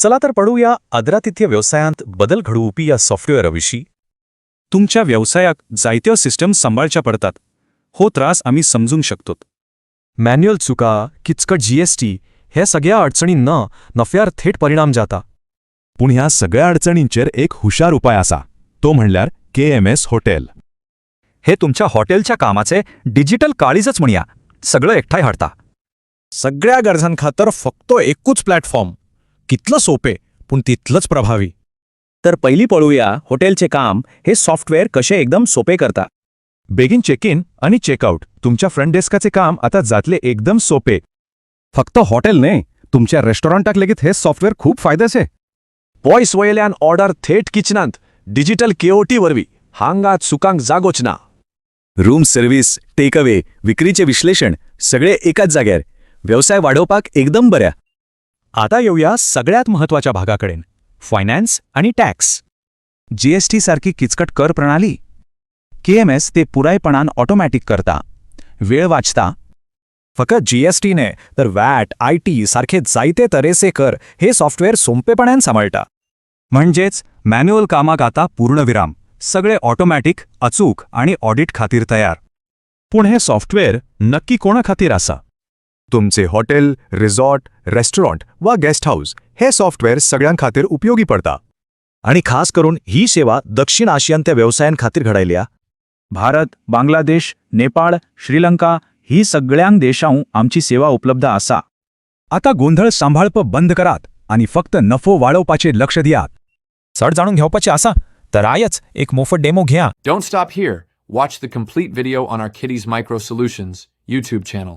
चला तर पडूया आदरातिथ्य व्यवसायांत बदल घडवूपी या सॉफ्टवेअरविषयी तुमच्या व्यवसायाक जायत्यो सिस्टम सांबाळच्या पडतात. हो त्रास आम्ही समजूंक शकतो. मॅन्युअल चुका किचकट जीएसटी हे सगळ्या अडचणींना नफ्यार थेट परिणाम जाता. पूण ह्या सगळ्या अडचणींचेर एक हुशार उपाय आसा तो म्हणल्यार के एम एस हॉटेल हे तुमच्या हॉटेलच्या कामाचे डिजिटल काळीजच म्हणया. सगळं एकठांय हाडता. सगळ्या गरजांखातर फक्त एकूच प्लॅटफॉर्म कितलं सोपे पूण तितलंच प्रभावी. तर पहिली पळूया हॉटेलचे काम हे सॉफ्टवेअर कसे एकदम सोपे करता बेगीन चेक इन आणि चेकआउट तुमच्या फ्रंट डेस्काचे काम आता जातले एकदम सोपे. फक्त हॉटेल न्ही तुमच्या रेस्टॉरंटाक लेगीत हे सॉफ्टवेअर खूप फायद्याचे. पॉयस वयल्यान ऑर्डर थेट किचनांत डिजिटल केओटी वरवीं हांगात सुकांक जागोच ना रूम सर्व्हिस टेकअवे विक्रीचे विश्लेषण सगळे एकाच जाग्यार. व्यवसाय वाढवपाक एकदम बऱ्या. आता येऊया सगळ्यात महत्त्वाच्या भागाकडेन. फायनान्स आणि टॅक्स जीएसटी सारखी किचकट कर प्रणाली. केएमएस ते पुरायपणान ऑटोमॅटिक करता. वेळ वाचता. फकत जीएसटीने तर वॅट आय टी सारखे जायते तरेसे कर हे सॉफ्टवेअर सोंपेपणान सांबाळटा म्हणजेच मॅन्युअल कामाक आता पूर्णविराम. सगळे ऑटोमॅटिक अचूक आणि ऑडिट खातीर तयार. पूण हे सॉफ्टवेअर नक्की कोणा खातीर आसा? तुमचे हॉटेल रिसॉर्ट रेस्टॉरंट वा गेस्ट हाऊस हे सॉफ्टवेअर सगळ्यांखातीर उपयोगी पडता. आणि खास करून ही सेवा दक्षिण आशियान त्या खातीर घडायल्या. भारत बांगलादेश नेपाळ श्रीलंका ही सगळ्यांक देशांऊ आमची सेवा उपलब्ध आसा. आता गोंधळ सांभाळप बंद करात आणि फक्त नफो वाढवपाचे लक्ष दियात. चढ जाणून घेवपाचे आसा तर आयच एक मोफत डेमो घ्या. Don't stop here. Watch the complete video on our Kitties Micro Solutions YouTube channel.